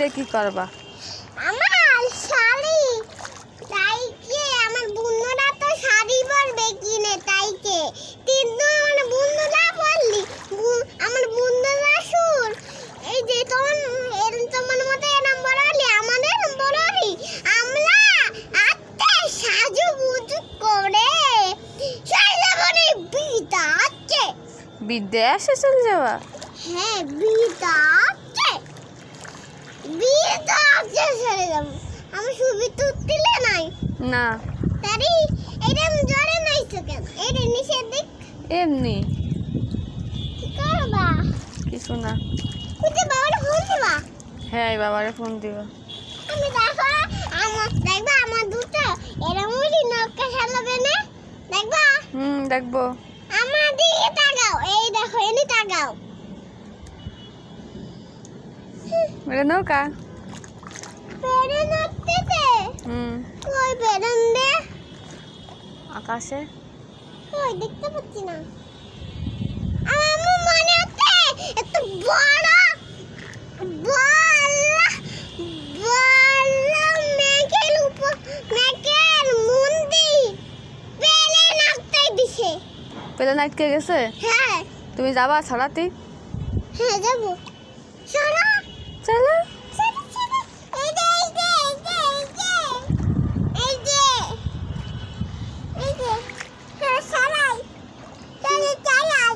দিয়ে কি করবা? আমার শাড়ি। তাইকে আমার বন্ধুরা তো শাড়ি পরবে কিনে তাইকে। কিন্তু আমার বন্ধুরা বললি আমার বন্ধুরা শুন এই যে এর তোমার মতো এরম বড়লি আমাদের বড়লি আমরা আত্মে সাজু বুজু করে আছে বিদেশে চলে যাওয়া হ্যাঁ বিটা আছে বিটা আছে ছেড়ে যাব। আমি ছবি তুলতে নাই। না। তারি এটা জরে নাই তো কেন? এটা নিষেধ দিক। এমনি। কি করবা? কিছু না। কুতে বাবার ফোন দিবা? হ্যাঁ বাবারে ফোন দিব। আমি দেখো আমার দেখবা আমার দুটো এরা মুড়ি নৌকা চালাবে না? দেখবা? হুম দেখব। আমার দিকে তাকাও। এই দেখো এনে তাকাও। নৌকা পেরেন দে আকাশে কই দেখতে পাচ্ছি না আমার মনে হচ্ছে এত বড় পেলে নাইটকে গেছে হ্যাঁ তুমি যাবা ছাড়াতে হ্যাঁ যাব চলো। কই চলো এই যে এই যে এই যে এই যে এই যে হ্যাঁ চালাই চলো চালাই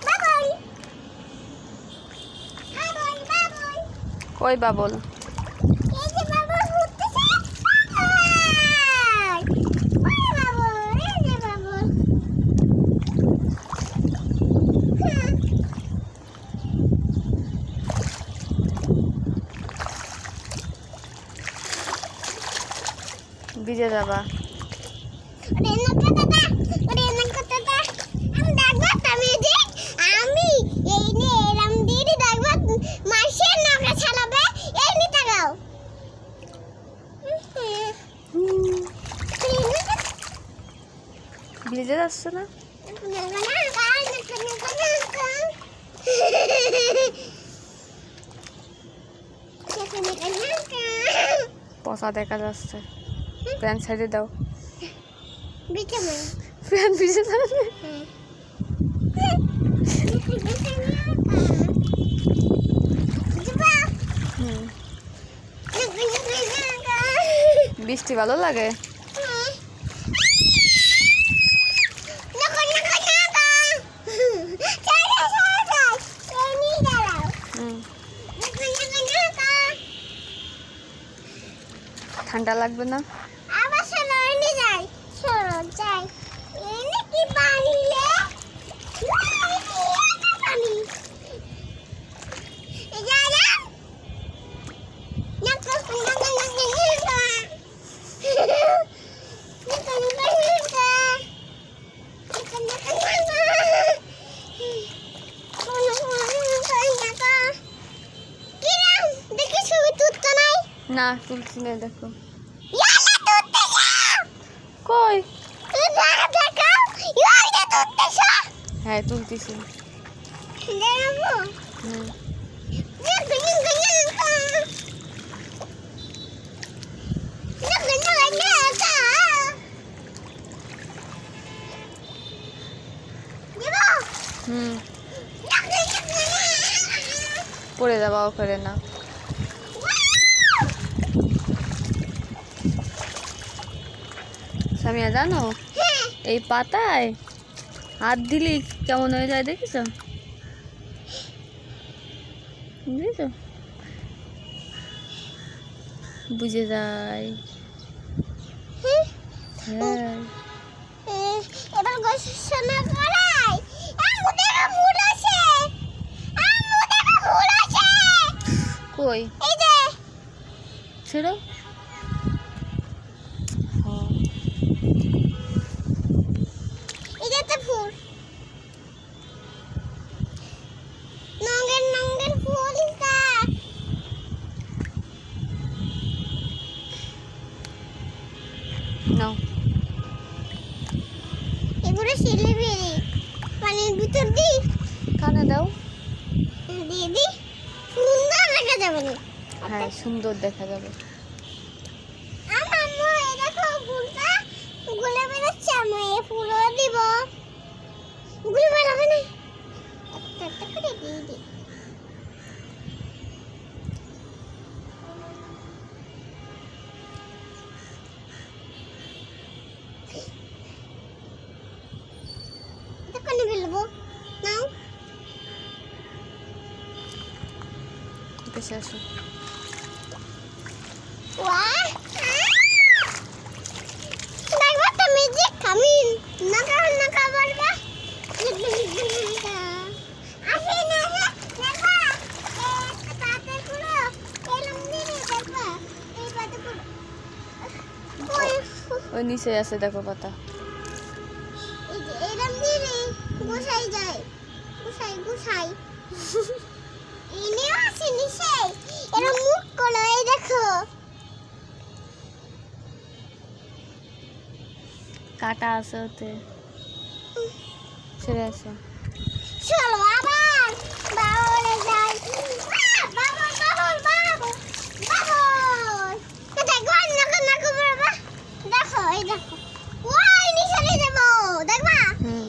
বাবুই বাবুই বাবুই কই বাবল এই যে বাবুই ঘুরতেছে বাবুই ওই বাবুই এই যে বাবুই হ্যাঁ ভিজে যাবা রেনা কথা রেনা কথা আমি দেখবা তুমি যে আমি এই নে এরাম দিদি দেখবা মাসের নৌকা চালাবে এই নি তাকাও ভিজে যাচ্ছ না? পচা দেখা যাচ্ছে। প্যান্ট সাইডে দাও। প্যান্ট ভিজে যাবে? হুম বৃষ্টি ভালো লাগে? ঠান্ডা লাগবে না। তুলছি না দেখো। কই? হ্যাঁ তুলতেছি। হুম। পড়ে যাবা ওখানে না? সামিয়া জানো? এই পাতায় হাত দিলি কেমন হয়ে যায় দেখিস বুঝেছ? বুঝে যায়। হ্যাঁ। এবার করাই কই? এই যে। ছেড়ো করে সেলে ফেলি পানির ভিতর দিই। কানে দাও। দিয়ে দিই। সুন্দর দেখা যাবে না। হ্যাঁ সুন্দর দেখা যাবে। ফুলও দিব। গুলো ভালো হবে না। একটা একটা করে দিয়ে দিই। কাছে আসো। ওই নিচে আছে দেখো পাতা। এরম গোসাই যায়। গোসাই গোসাই ইনিও আসেনি সেই। এরা মুখ করো এই দেখো। কাটা আছে ওতে। ছেড়ে আছে চলো আবার। বাবলে যাই দেখো এই দেখো। ওই নিচে যাব দেখবা? হুম।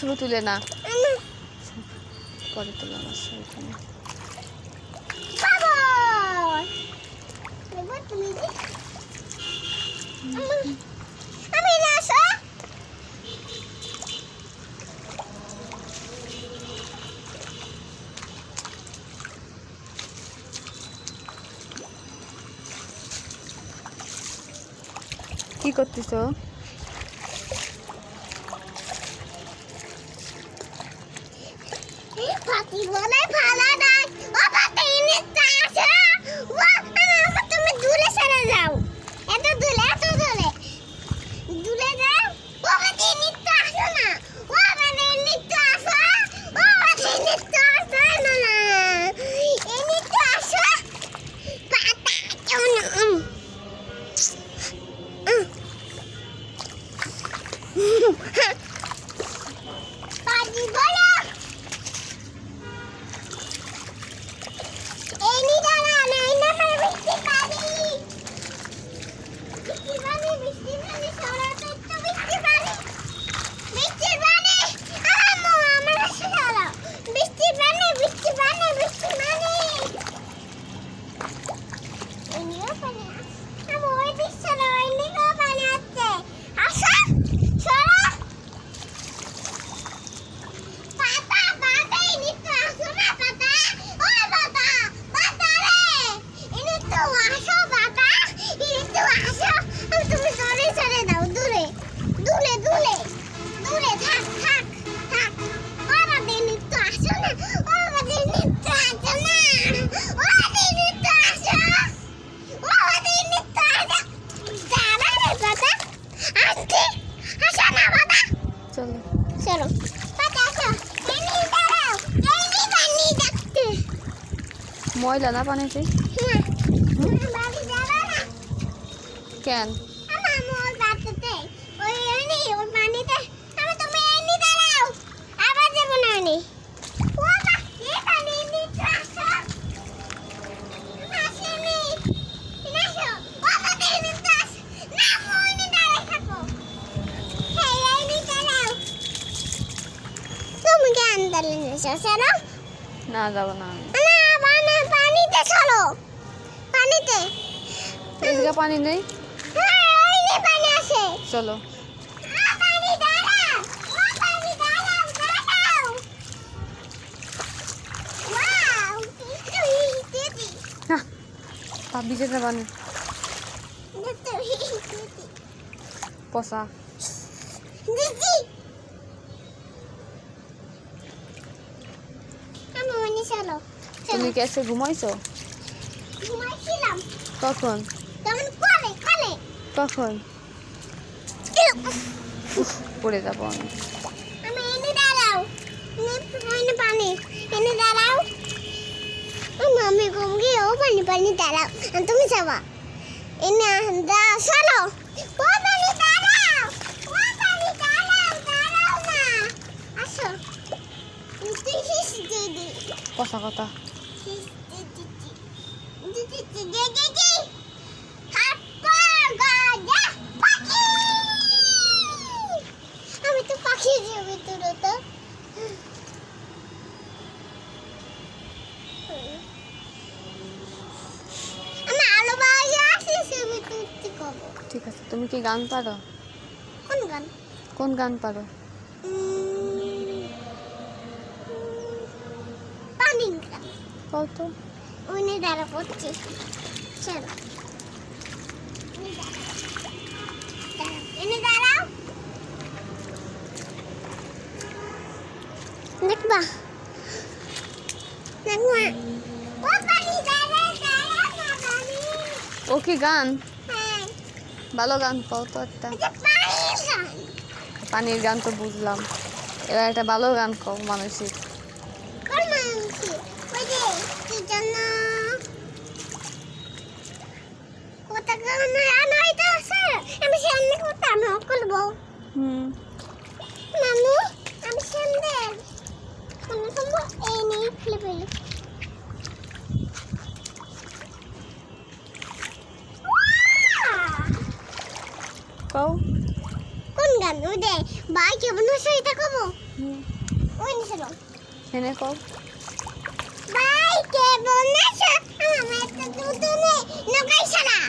মাছগুলো তুলে না। পরে তোলা মাছ ওখানে কি করতেছ? 你说呢？দাদা বানাইছে কেন? না যাব না একটু হিটেছি পচা দিদি আমি মনে চলো তুমি কি এসে ঘুমাইছো? কখন? কখন উফ পড়ে যাব আমি। আমি এনে দাঁড়াও। এনে পানি। এনে দাঁড়াও। মামি ঘুম গিয়ে ও পানি পানি দাঁড়াও। আর তুমি যাবা। এনে দা চলো। ও পানি দাঁড়াও। ও পানি দাঁড়াও দাঁড়াও না। আসো। তুই হিস দিদি। পচা কথা। হিস দিদি দিদি দিদি কি গান পারো? কোন গান? কোন গান পারো? উম, পানি গান। কও তো উনি দ্বারা পড়ছি চলো। দেখবা? দেখবা? ও দাঁড়া দাঁড়া কি গান? ভালো গান পাও তো একটা। এটা পানির গান পানির গান তো বুঝলাম। এবার একটা ভালো গান কও মানসিক কোন মানুষ ওই যে কি জন্য কোথা গান আনা হইতে আছে আমি সামনে কোথা আমি অকলবো হুম নানু আমি সামনে কোন সম্ভব এই নিয়ে খুলে ফেলি কও কোন গান ওই দে ভাই কেমন আছে এটা কব হুম ওই নিছিল এনে কও। ভাই কেমন আছে আমার তো দুধ নেই নগাইছে না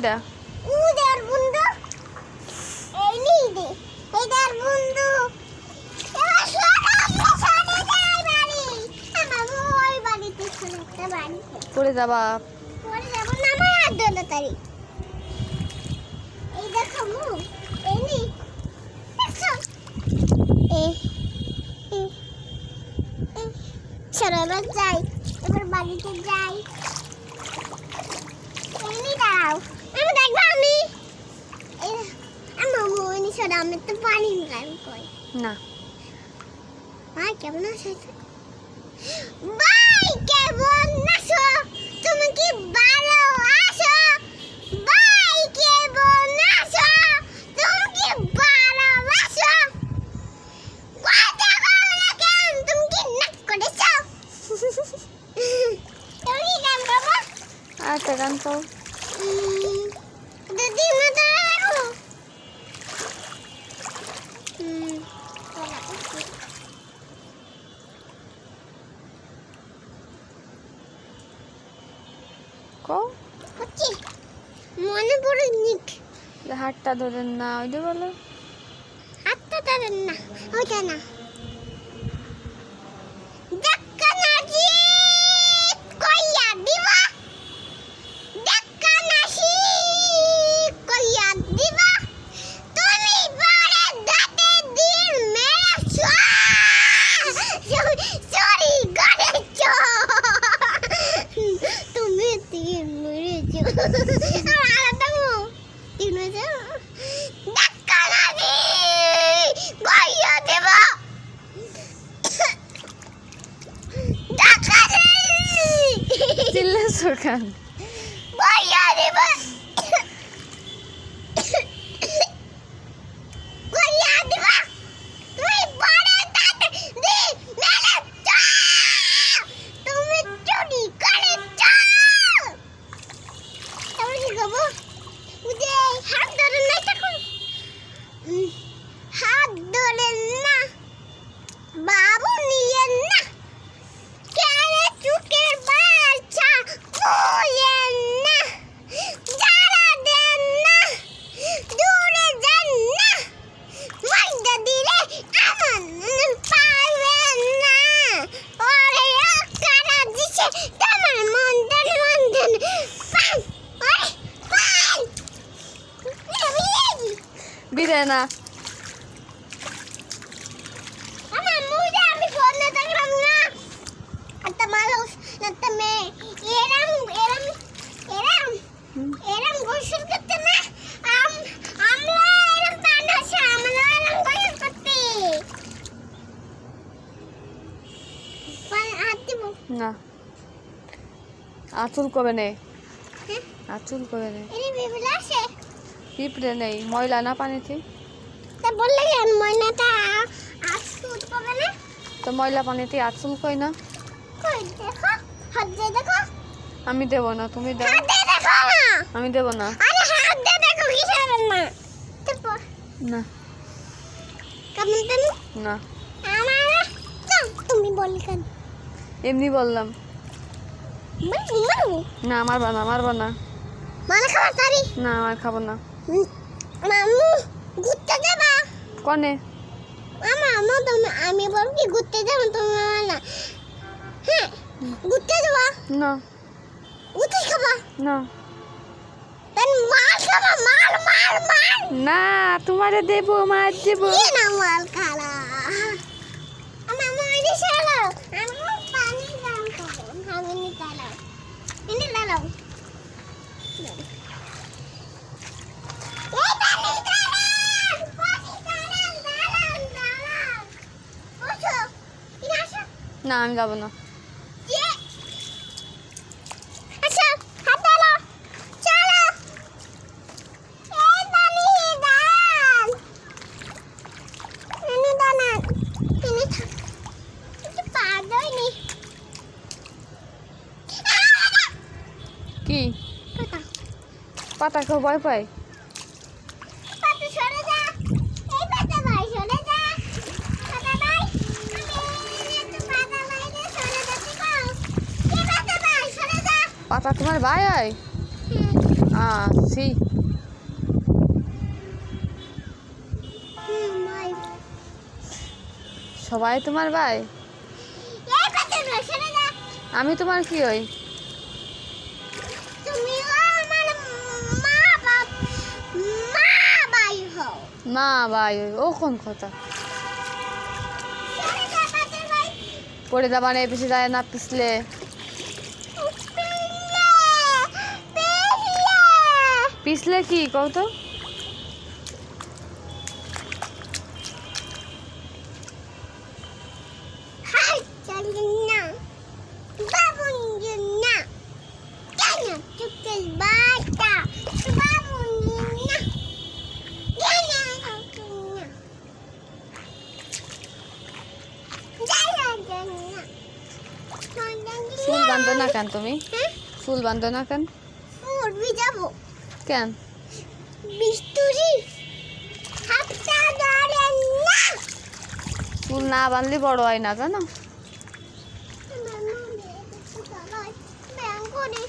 জুতোর বন্ধু বন্ধু এই নিই দে এই তার বন্ধু। পড়ে যাবা যাব না আমার হাত ধরো তারি। এই দেখো মুখ, এই নি। এ। চলো এবার যাই এবার বাড়িতে যাই এই নি দাও আমি দেখব আমি। আমার মনে সরে আমি তো পানি গান কই। না। ভাই কেমন আছো? ভাই কেমন আছো? তুমি কি ভালো আছো? ভাই কেমন আছো? তুমি কি ভালো আছো? কথা বলো না কেন তুমি কি নাক করেছ? তুমি কি গান আর একটা গান কও উম, দিদি মতো রাখো হুম কও হচ্ছে মনে পড়ে নিক যে হাতটা ধরেন না ওই যে বলো। হাতটা ধরেন না ওইটা না। Yeah. হাত দিব না আঁচুল করে নে আঁচুল করে নে পিঁপড়ে নেই ময়লা না পানিতে বললে কেন ময়নাটা আজ শুট পাবে না তো ময়লা পানিতে আঁচুল কই না? আমি দেব না তুমি দাও। আমি দেব না। না। না। তুমি বল কেন? এমনি বললাম। না আমার বানা আমার বানা। মানে খাবার না আমার খাব না। মামু ঘুরতে যাবা? কনে? আমার আমা তুমি আমি বল কি ঘুরতে যাব তুমি না হ্যাঁ ঘুরতে যাবা? না। উঠে খাবা? না। না তোমারে দেব মার দেব। না মাল খালা? আমার মারি শালা আমি পানি দাম আমি নি দাঁড়াও। ইনি এই পানি দাঁড়ান পানি দাঁড়ান দাঁড়ান দাঁড়ান ওঠো ইনি আসো না আমি যাব না। আচ্ছা হাত দাঁড়াও চলো পাতা তোমার ভাই হয় hmm সবাই তোমার ভাই? আমি তোমার কি হই? মা ভাই, ও কোন কথা? পড়ে যাবা না পিছিয়ে যায় না, পিছলে। পিছলে কি কও তো। চুল বাঁধো না কেন তুমি? চুল বাঁধো না কেন? যাব কেন? বিস্তুরি হাতটা ধরে না। চুল না বাঁধলে বড় হয় না জানো? আমার মনে